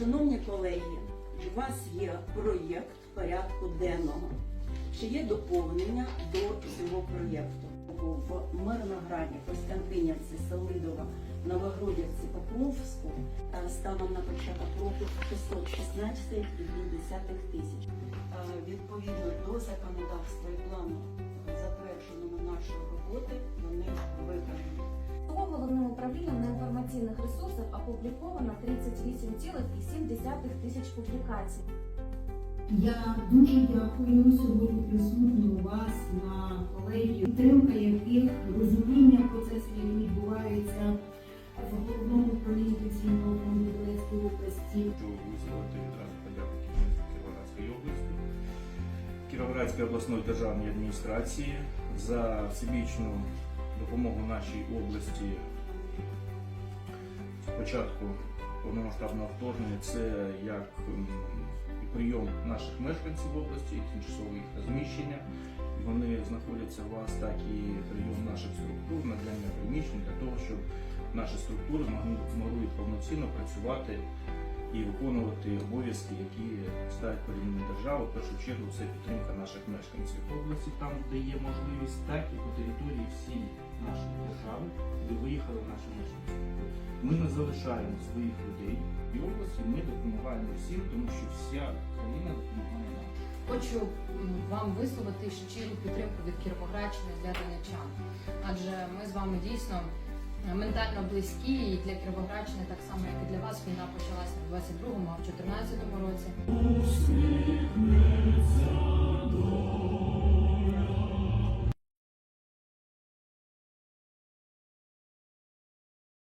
Шановні колеги, у вас є проєкт порядку денного. Чи є доповнення до цього проєкту? В Мирнограді, Костянтинівці, Селидова, Новогродівці, Покровську е, станом на початок року 616,2 тисяч. Е, Відповідно до законодавства управлінням на інформаційних ресурсах опубліковано 38,7 тисяч публікацій. Я дуже дякую сьогодні присутнім у вас на колегії, підтримка яких розуміння процесів, які відбуваються в головному управлінні пенсійного фонду Донецької області. Хочу висловити відразу подяку Кіровоградської області, Кіровоградської обласної державній адміністрації за всебічну допомогу нашій області. Спочатку повномасштабного вторгнення це як прийом наших мешканців області, і тимчасове їх розміщення. Вони знаходяться у вас, так і прийом наших структур, надання приміщень для того, щоб наші структури могли, могли повноцінно працювати і виконувати обов'язки, які ставить перед ними держава. В першу чергу це підтримка наших мешканців. в області, там, де є можливість, так і по території всієї де виїхали наші мешканці. Ми не залишаємо своїх людей в області, ми допомагаємо всім, тому що вся країна допомагає нам. Хочу вам висловити щиру підтримку від Кіровоградщини для донечан. Адже ми з вами дійсно ментально близькі, і для Кіровоградщини, так само як і для вас, війна почалася в 22-му, а в 14-му році.